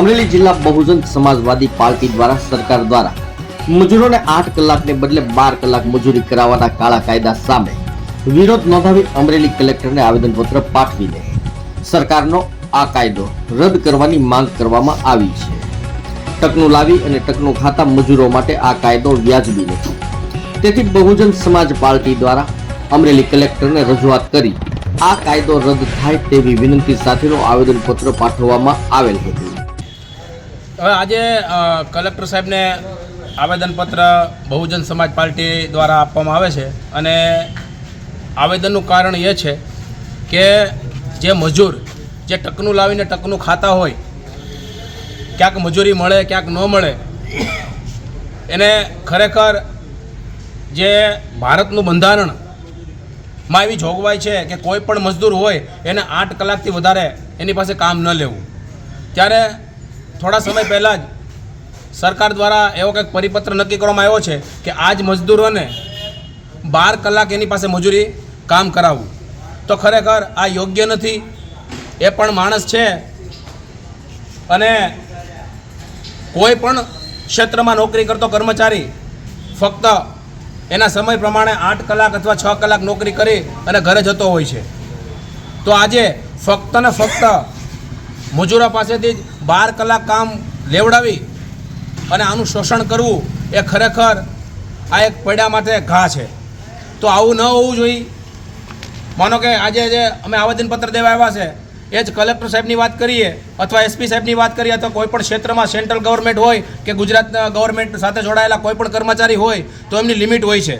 અમરેલી જિલ્લા બહુજન સમાજવાદી પાર્ટી દ્વારા સરકાર દ્વારા મજૂરોને આઠ કલાકને બદલે બાર કલાક મજૂરી કરાવવાના કાળા કાયદા સામે વિરોધ નોંધાવી અમરેલી કલેક્ટરને આવેદનપત્ર પાઠવીને સરકારનો આ કાયદો રદ કરવાની માંગ કરવામાં આવી છે. ટકનું લાવી અને ટકનું ખાતા મજૂરો માટે આ કાયદો વ્યાજબી નથી. તેથી બહુજન સમાજ પાર્ટી દ્વારા અમરેલી કલેક્ટરને રજૂઆત કરી આ કાયદો રદ થાય તેવી વિનંતી સાથેનું આવેદનપત્ર પાઠવવામાં આવેલ હતું. હવે આજે કલેક્ટર સાહેબને આવેદનપત્ર બહુજન સમાજ પાર્ટી દ્વારા આપવામાં આવે છે અને આવેદનનું કારણ એ છે કે જે મજૂર, જે ટકનું લાવીને ટકનું ખાતા હોય, ક્યાંક મજૂરી મળે, ક્યાંક ન મળે, એને ખરેખર જે ભારતનું બંધારણમાં એવી જોગવાઈ છે કે કોઈ પણ મજદૂર હોય, એને આઠ કલાકથી વધારે એની પાસે કામ ન લેવું. ત્યારે થોડા સમય પહેલાં જ સરકાર દ્વારા એવો કંઈક પરિપત્ર નક્કી કરવામાં આવ્યો છે કે આજ મજદૂરોને બાર કલાક એની પાસે મજૂરી કામ કરાવવું. તો ખરેખર આ યોગ્ય નથી. એ પણ માણસ છે. અને કોઈ પણ ક્ષેત્રમાં નોકરી કરતો કર્મચારી ફક્ત એના સમય પ્રમાણે આઠ કલાક અથવા છ કલાક નોકરી કરી અને ઘરે જતો હોય છે. તો આજે ફક્ત ને ફક્ત મજૂરો પાસેથી જ બાર કલાક કામ લેવડાવી અને આનું શોષણ કરવું એ ખરેખર આ એક પૈડા માટે ઘા છે. તો આવું ન હોવું જોઈએ. માનો કે આજે જે અમે આવેદનપત્ર દેવા આવ્યા છે, એ જ કલેક્ટર સાહેબની વાત કરીએ અથવા એસપી સાહેબની વાત કરીએ અથવા કોઈ પણ ક્ષેત્રમાં સેન્ટ્રલ ગવર્મેન્ટ હોય કે ગુજરાત ગવર્મેન્ટ સાથે જોડાયેલા કોઈ પણ કર્મચારી હોય, તો એમની લિમિટ હોય છે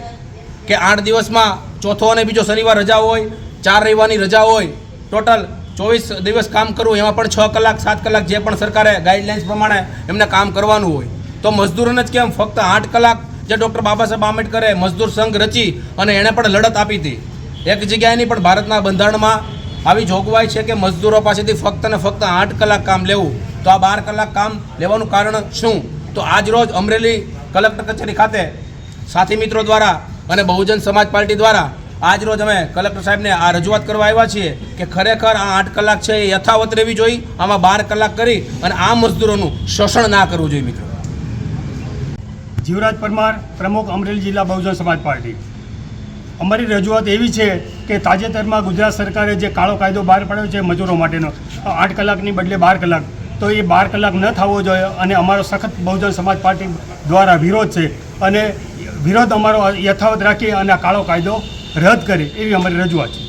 કે આઠ દિવસમાં ચોથો અને બીજો શનિવાર રજા હોય, ચાર રવિવારની રજા હોય, ટોટલ ચોવીસ દિવસ કામ કરવું, એમાં પણ છ કલાક, સાત કલાક જે પણ સરકારે ગાઈડલાઇન્સ પ્રમાણે એમને કામ કરવાનું હોય. તો મજદૂરોને જ કેમ? ફક્ત આઠ કલાક જે ડૉક્ટર બાબા સાહેબ આંબેડકરે મજદૂર સંઘ રચી અને એણે પણ લડત આપી હતી. એક જગ્યાએની પણ ભારતના બંધારણમાં આવી જોગવાઈ છે કે મજદૂરો પાસેથી ફક્ત ને ફક્ત આઠ કલાક કામ લેવું. તો આ બાર કલાક કામ લેવાનું કારણ શું? તો આજ રોજ અમરેલી કલેક્ટર કચેરી ખાતે સાથી મિત્રો દ્વારા અને બહુજન સમાજ પાર્ટી દ્વારા આજ રોજ અમે કલેક્ટર સાહેબને આ રજૂઆત કરવા આવ્યા છીએ કે ખરેખર આ આઠ કલાક છે એ યથાવત રહેવી જોઈએ, આમાં બાર કલાક કરી અને આ મજદૂરોનું શોષણ ના કરવું જોઈએ મિત્રો. જીવરાજ પરમાર, પ્રમુખ અમરેલી જિલ્લા બહુજન સમાજ પાર્ટી. અમારી રજૂઆત એવી છે કે તાજેતરમાં ગુજરાત સરકારે જે કાળો કાયદો બહાર પાડ્યો છે મજૂરો માટેનો આઠ કલાકની બદલે બાર કલાક, તો એ બાર કલાક ન થવો જોઈએ અને અમારો સખત બહુજન સમાજ પાર્ટી દ્વારા વિરોધ છે. અને વિરોધ અમારો યથાવત રાખી અને આ કાળો કાયદો રદ કરે એવી અમારી રજૂઆત છે.